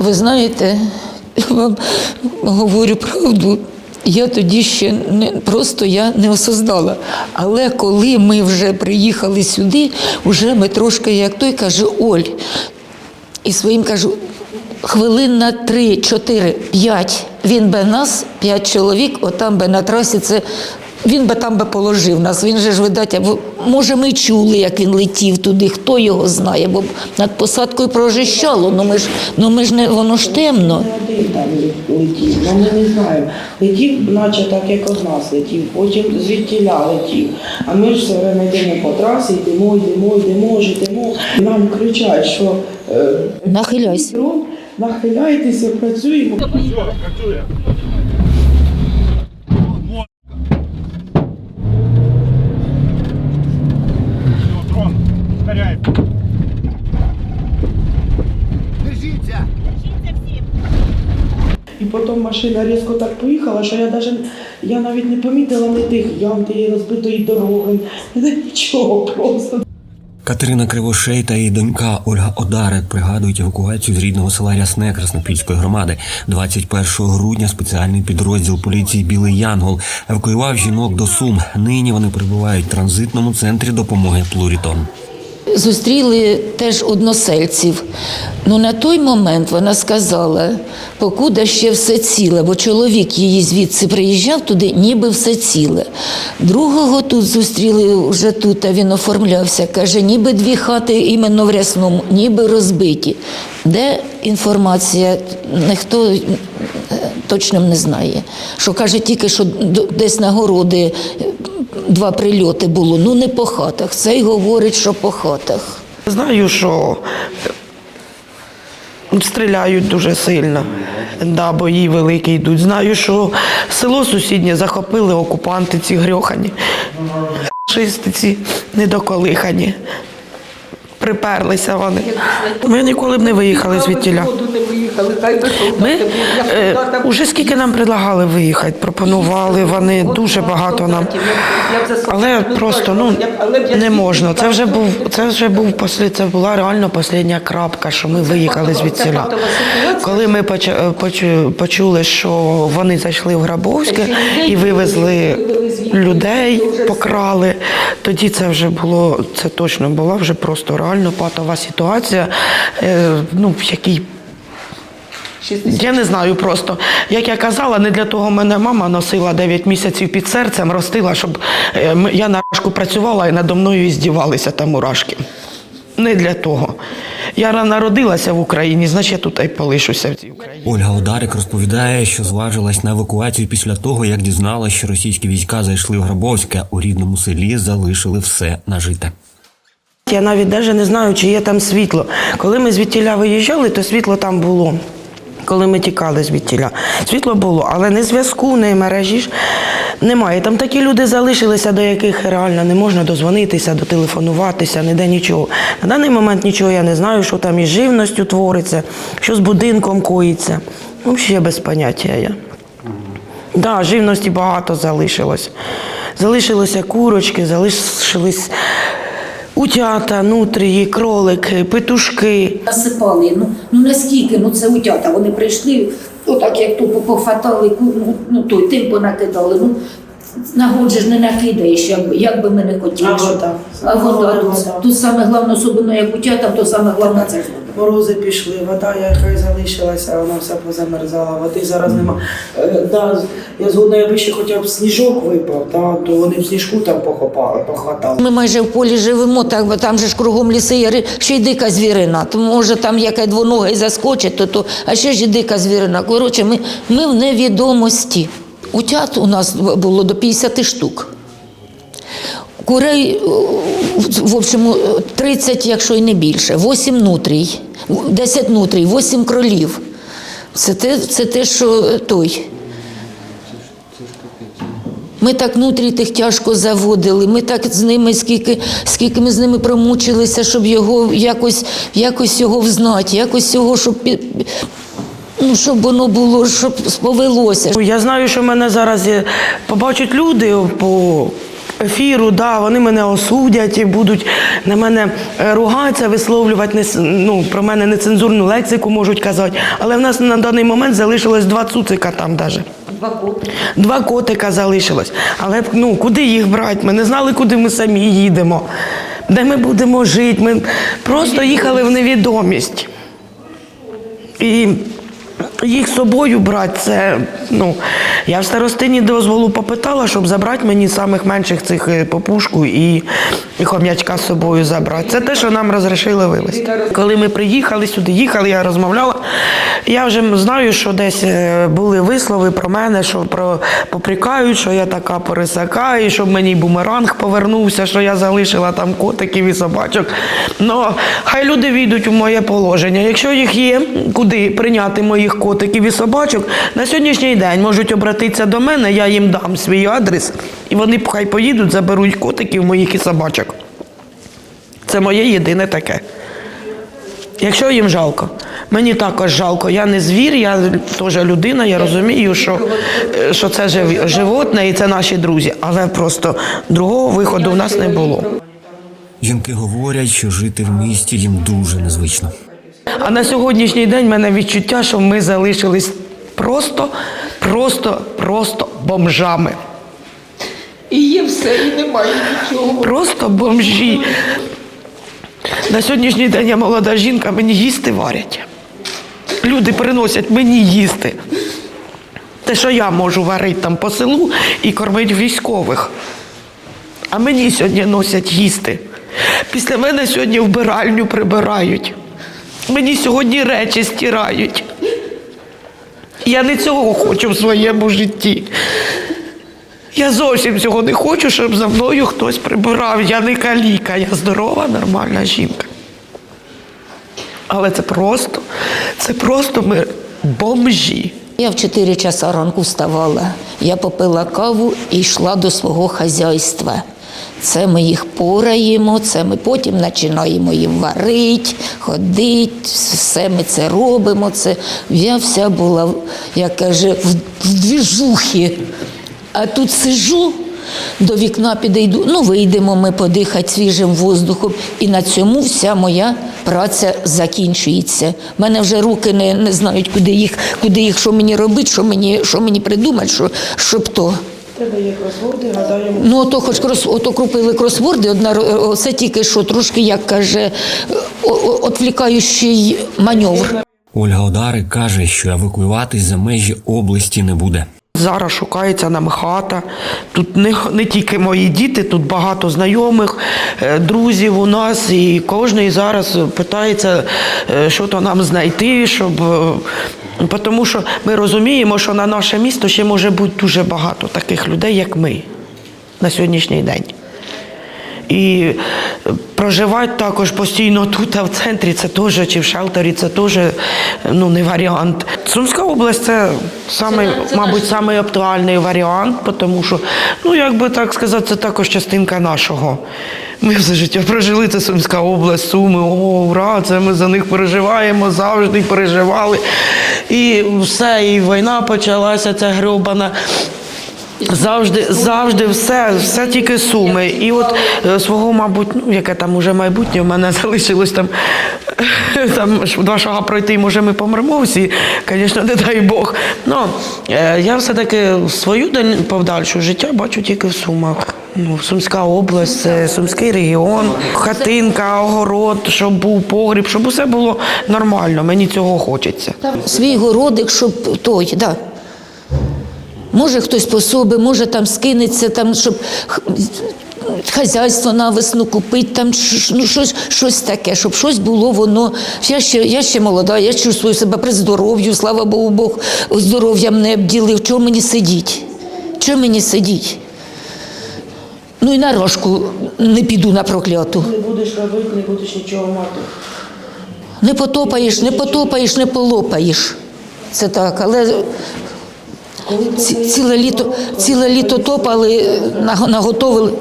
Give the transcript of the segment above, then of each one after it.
Ви знаєте, я вам говорю правду. Я тоді ще не просто я не осознала. Але коли ми вже приїхали сюди, вже ми трошки, як той каже, Оль, і своїм кажу, хвилин на три, чотири, п'ять. Він би нас, п'ять чоловік, отам би на трасі, це він би там би положив нас. Він же ж видать, або може ми чули, як він летів туди, хто його знає, бо над посадкою прожищало, ну ми ж ну ми ж не воно ж темно. Не один там летів, ну ми не знаємо. Летів, наче так, як од нас летів, потім звідтіля летів. А ми ж все время йдемо по трасі, йдемо, йдемо, йдемо, йдемо. Нам кричать, що е, Нахиляйся. нахиляйтеся, працюємо. Трон, ускоряй. Держіться! І потім машина різко так поїхала, що я навіть, я навіть не помітила ні тих ям, тієї розбитої дороги, нічого просто. Катерина Кривошей та її донька Ольга Одарик пригадують евакуацію з рідного села Рясне Краснопільської громади. 21 грудня спеціальний підрозділ поліції Білий Янгол евакуював жінок до Сум. Нині вони перебувають в транзитному центрі допомоги Плурітон. Зустріли теж односельців. Ну на той момент вона сказала, покуда ще все ціле, бо чоловік її звідси приїжджав туди, ніби все ціле. Другого тут зустріли вже тут, а він оформлявся. Каже, ніби дві хати іменно в рясному, ніби розбиті. Де інформація, ніхто е, точно не знає. Що каже тільки, що десь на городи е, два прильоти було. Ну не по хатах. Цей говорить, що по хатах. Знаю, що стріляють дуже сильно. Да, бої великі йдуть. Знаю, що село сусіднє захопили окупанти ці грьохані. Шисти ці недоколихані. Приперлися вони. Ми ніколи б не виїхали звідтіля. Ми е, уже скільки нам предлагали виїхати, пропонували вони дуже багато нам. Але просто ну не можна. Це вже був це вже був послід, це була реально остання крапка, що ми виїхали звідсіля. Коли ми поча- почули, що вони зайшли в Грабовське і вивезли людей, покрали, тоді це вже було, це точно була вже просто реально патова ситуація, е, ну в якій я не знаю просто. Як я казала, не для того мене мама носила 9 місяців під серцем, ростила, щоб е, я на рашку працювала і надо мною здівалися там мурашки. Не для того. Я народилася в Україні, значить я тут і полишуся в цій Україні. Ольга Одарик розповідає, що зважилась на евакуацію після того, як дізналась, що російські війська зайшли в Грабовське, у рідному селі залишили все нажите. Я навіть навіть не знаю, чи є там світло. Коли ми звідтіля виїжджали, то світло там було. Коли ми тікали звідтіля. Світло було, але не зв'язку, не мережі ж немає. Там такі люди залишилися, до яких реально не можна дозвонитися, дотелефонуватися, ніде нічого. На даний момент нічого я не знаю, що там із живністю твориться, що з будинком коїться. Ще без поняття я. Да, живності багато залишилось. Залишилися курочки, залишились утята, нутрії, кролики, петушки. Насипали. Ну, ну наскільки, ну це утята. Вони прийшли, отак як то пофатали, ну, ну той тим понакидали. Ну, Нагоджеш ж не накидаєш, як, би- як би ми не хотіли. А вода? А вода. Вода, Тут, саме головне, особливо як утята, то саме головне це. Морози пішли, вода, яка залишилася, вона вся позамерзала, води зараз нема. Е, да, я згодна, якби ще хоча б сніжок випав, да, то вони б сніжку там похопали, похватали. Ми майже в полі живемо, так, бо там же ж кругом ліси, яри, ще й дика звірина. То може там яке двоногий заскочить, то, то, а ще ж і дика звірина. Коротше, ми, ми в невідомості. Утят у нас було до 50 штук. Курей, в общем, 30, якщо й не більше, 8 нутрій, 10 нутрій, 8 кролів. Це те, це те, що той. Ми так внутрі тих тяжко заводили. Ми так з ними, скільки, скільки ми з ними промучилися, щоб його якось, якось його взнати, якось його, щоб, ну, щоб воно було, щоб сповелося. Я знаю, що мене зараз побачать люди по ефіру, да, вони мене осудять і будуть на мене е, ругатися, висловлювати ну, про мене нецензурну лексику можуть казати. Але в нас на даний момент залишилось два цуцика там навіть. Два котика залишилось. Але ну, куди їх брати? Ми не знали, куди ми самі їдемо, де ми будемо жити. Ми просто їхали в невідомість. І їх з собою брати, це ну я в старостині дозволу попитала, щоб забрати мені самих менших цих е, попушку і, і хом'ячка з собою забрати. Це те, що нам розрішили вивезти. Коли ми приїхали сюди, їхали, я розмовляла. Я вже знаю, що десь е, були вислови про мене, що про попрікають, що я така порисака, і щоб мені бумеранг повернувся, що я залишила там котиків і собачок. Ну, хай люди війдуть у моє положення. Якщо їх є куди прийняти моїх котиків і собачок, на сьогоднішній день можуть обратитися до мене, я їм дам свій адрес, і вони хай поїдуть, заберуть котиків моїх і собачок. Це моє єдине таке. Якщо їм жалко, мені також жалко. Я не звір, я теж людина, я розумію, що, що це жив, животне і це наші друзі. Але просто другого виходу в нас не було. Жінки говорять, що жити в місті їм дуже незвично. А на сьогоднішній день в мене відчуття, що ми залишились просто, просто, просто бомжами. І є все, і немає нічого. Просто бомжі. На сьогоднішній день я молода жінка, мені їсти варять. Люди приносять мені їсти. Те, що я можу варити там по селу і кормити військових. А мені сьогодні носять їсти. Після мене сьогодні вбиральню прибирають. Мені сьогодні речі стирають. Я не цього хочу в своєму житті. Я зовсім цього не хочу, щоб за мною хтось прибирав. Я не каліка, я здорова, нормальна жінка. Але це просто, це просто ми бомжі. Я в 4 часа ранку вставала, я попила каву і йшла до свого хазяйства. Це ми їх пораємо, це ми потім починаємо їм варити, ходити, все ми це робимо. Це я вся була, як каже, в, двіжухі. А тут сижу, до вікна підійду, ну вийдемо ми подихати свіжим воздухом. І на цьому вся моя праця закінчується. У мене вже руки не, не знають, куди їх, куди їх, що мені робити, що мені, що мені придумати, що, щоб то. Тебе є кросворди, гадаємо. Ну, ото хоч крос, ото крупили кросворди, одна ро- це тільки що трошки, як каже, отвлікаючий маневр. Ольга Одарик каже, що евакуюватись за межі області не буде. Зараз шукається нам хата. Тут не, не тільки мої діти, тут багато знайомих, е, друзів у нас, і кожен зараз питається, е, що то нам знайти, щоб. е, Тому що ми розуміємо, що на наше місто ще може бути дуже багато таких людей, як ми на сьогоднішній день. І проживати також постійно тут, а в центрі це теж, чи в шелтері, це теж ну, не варіант. Сумська область це саме, мабуть, самий актуальний варіант, тому що, ну як би так сказати, це також частинка нашого. Ми все життя прожили, це Сумська область, Суми, о, ура, це ми за них переживаємо, завжди переживали. І все, і війна почалася, ця грьобана. Завжди, завжди все, все тільки суми. І от е, свого, мабуть, ну яке там уже майбутнє, в мене залишилось там, там два шага пройти, може, ми помремо всі, звісно, не дай Бог. Ну, е, я все-таки свою даль- подальшу життя бачу тільки в Сумах. Ну, Сумська область, Сумський регіон, хатинка, огород, щоб був погріб, щоб усе було нормально. Мені цього хочеться. Свій городик, щоб той, да. Може хтось пособи, може там скинеться, там, щоб хазяйство на весну купити, там ну, щось, щось таке, щоб щось було воно. Я ще, я ще молода, я чувствую себе при здоров'ю, слава Богу, Бог здоров'ям не обділив. Чого мені сидіть? Чого мені сидіть? Ну і на рожку не піду на прокляту. Не будеш робити, не будеш нічого мати. Не потопаєш, не потопаєш, не полопаєш. Це так, але ці- ціле літо, ціле літо топали, наготовили,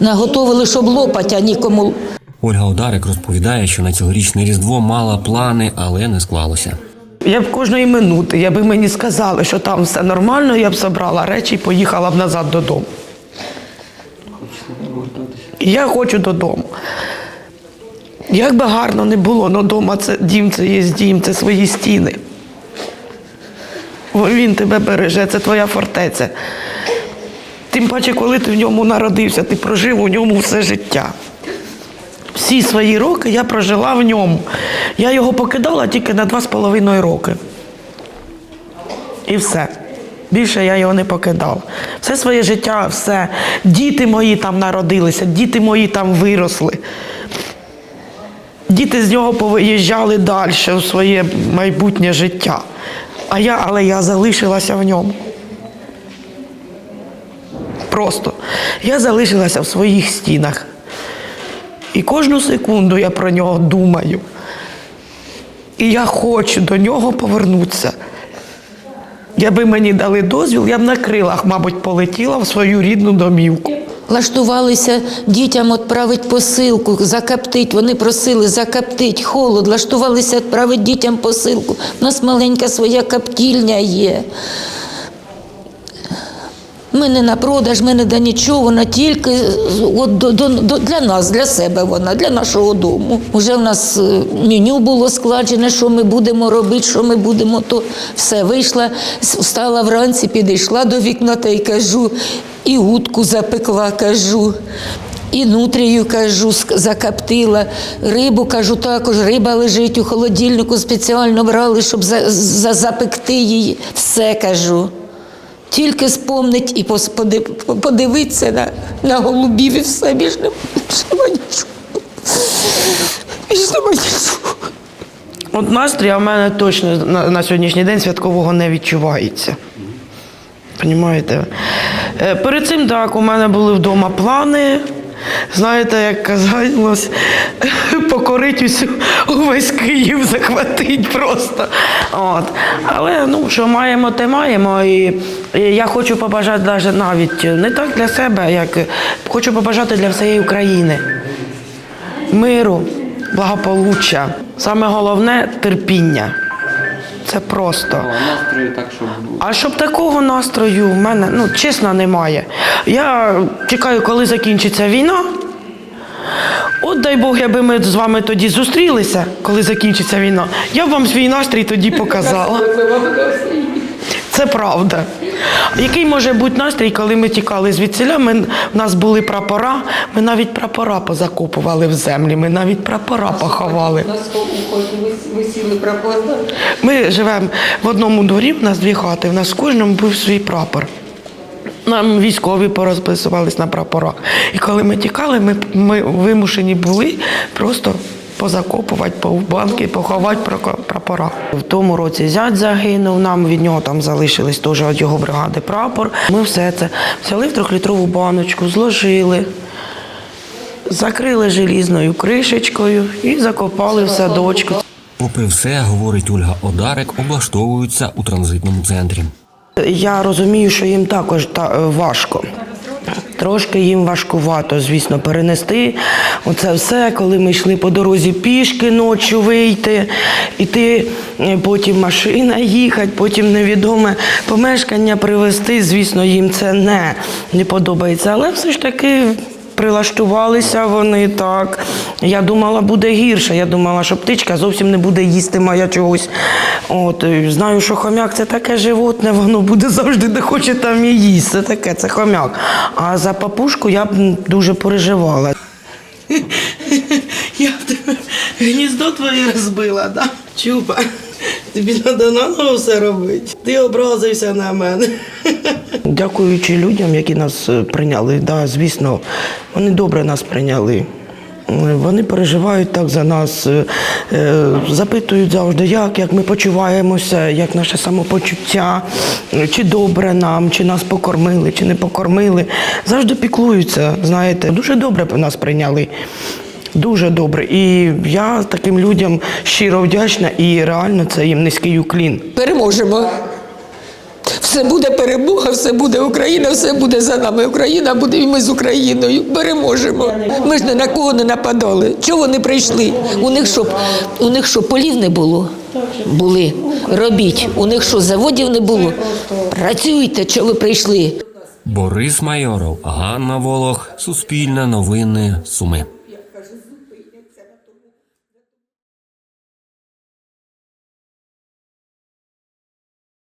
наготовили, щоб лопать, а нікому. Ольга Одарик розповідає, що на цьогорічне Різдво мала плани, але не склалося. Я б кожної минути, я би мені сказали, що там все нормально, я б забрала речі і поїхала б назад додому. Я хочу додому. Як би гарно не було, але вдома це дім, це є дім, це свої стіни. Він тебе береже, це твоя фортеця. Тим паче, коли ти в ньому народився, ти прожив у ньому все життя. Всі свої роки я прожила в ньому. Я його покидала тільки на два з половиною роки. І все. Більше я його не покидала. Все своє життя, все. Діти мої там народилися, діти мої там виросли. Діти з нього повиїжджали далі у своє майбутнє життя. А я, але я залишилася в ньому. Просто. Я залишилася в своїх стінах. І кожну секунду я про нього думаю. І я хочу до нього повернутися. Якби мені дали дозвіл, я б на крилах, мабуть, полетіла в свою рідну домівку. Лаштувалися дітям відправити посилку, закоптить. Вони просили закоптить холод, лаштувалися відправити дітям посилку. У нас маленька своя коптільня є. Ми не на продаж, ми не до нічого, вона тільки от, до, до, для нас, для себе вона, для нашого дому. Уже в нас е, меню було складене, що ми будемо робити, що ми будемо, то все вийшла, встала вранці, підійшла до вікна та й кажу, і утку запекла, кажу. І нутрію, кажу, закоптила. Рибу, кажу, також риба лежить у холодильнику, спеціально брали, щоб за, за, запекти її. Все кажу. Тільки спомнить і пос- поди- подивитися на, на голубів і все більш не більше нічого. От настрій у мене точно на, на сьогоднішній день святкового не відчувається. Понімаєте? Е, Перед цим так, у мене були вдома плани. Знаєте, як казалось, покорить усю увесь Київ, захватить просто. От. Але ну, що маємо, те маємо. І, і я хочу побажати даже навіть не так для себе, як хочу побажати для всієї України миру, благополуччя. Саме головне терпіння. Це просто. настрою так, щоб А щоб такого настрою в мене, ну, чесно, немає. Я чекаю, коли закінчиться війна. От дай Бог, якби ми з вами тоді зустрілися, коли закінчиться війна, я б вам свій настрій тоді показала. Це правда. Який може бути настрій, коли ми тікали звідсіля? Ми, у нас були прапора, ми навіть прапора позакопували в землі, ми навіть прапора поховали. Висіли прапори. Ми живемо в одному дворі, у нас дві хати, у нас в кожному був свій прапор. Нам військові порозписувались на прапорах. І коли ми тікали, ми, ми вимушені були просто позакопувати по банки, поховати прапора. В тому році зять загинув, нам від нього там залишились теж від його бригади прапор. Ми все це взяли в трьохлітрову баночку, зложили, закрили желізною кришечкою і закопали в садочку. Попри все, говорить Ольга Одарик, облаштовуються у транзитному центрі. Я розумію, що їм також та, е, важко. Трошки їм важкувато, звісно, перенести оце все, коли ми йшли по дорозі пішки ночі вийти, іти, е, потім машина їхати, потім невідоме помешкання привезти. Звісно, їм це не, не подобається. Але все ж таки прилаштувалися вони так. Я думала, буде гірше. Я думала, що птичка зовсім не буде їсти моя чогось. От, знаю, що хомяк це таке животне, воно буде завжди де хоче там і їсть. Це таке, це хомяк. А за папушку я б дуже переживала. Я гніздо твоє розбила, да? Чупа. Тобі треба наново все робити. Ти образився на мене. Дякуючи людям, які нас е, прийняли, да, звісно, вони добре нас прийняли. Е, Вони переживають так за нас, е, запитують завжди, як, як ми почуваємося, як наше самопочуття, чи добре нам, чи нас покормили, чи не покормили. Завжди піклуються, знаєте, дуже добре нас прийняли. Дуже добре. І я таким людям щиро вдячна і реально це їм низький уклін. Переможемо. Все буде перемога, все буде Україна, все буде за нами. Україна буде і ми з Україною. Переможемо. Ми ж ні на кого не нападали. Чого вони прийшли? У них що, у них що, полів не було? Були. Робіть. У них що, заводів не було? Працюйте, чого ви прийшли? Борис Майоров, Ганна Волох, Суспільне новини, Суми.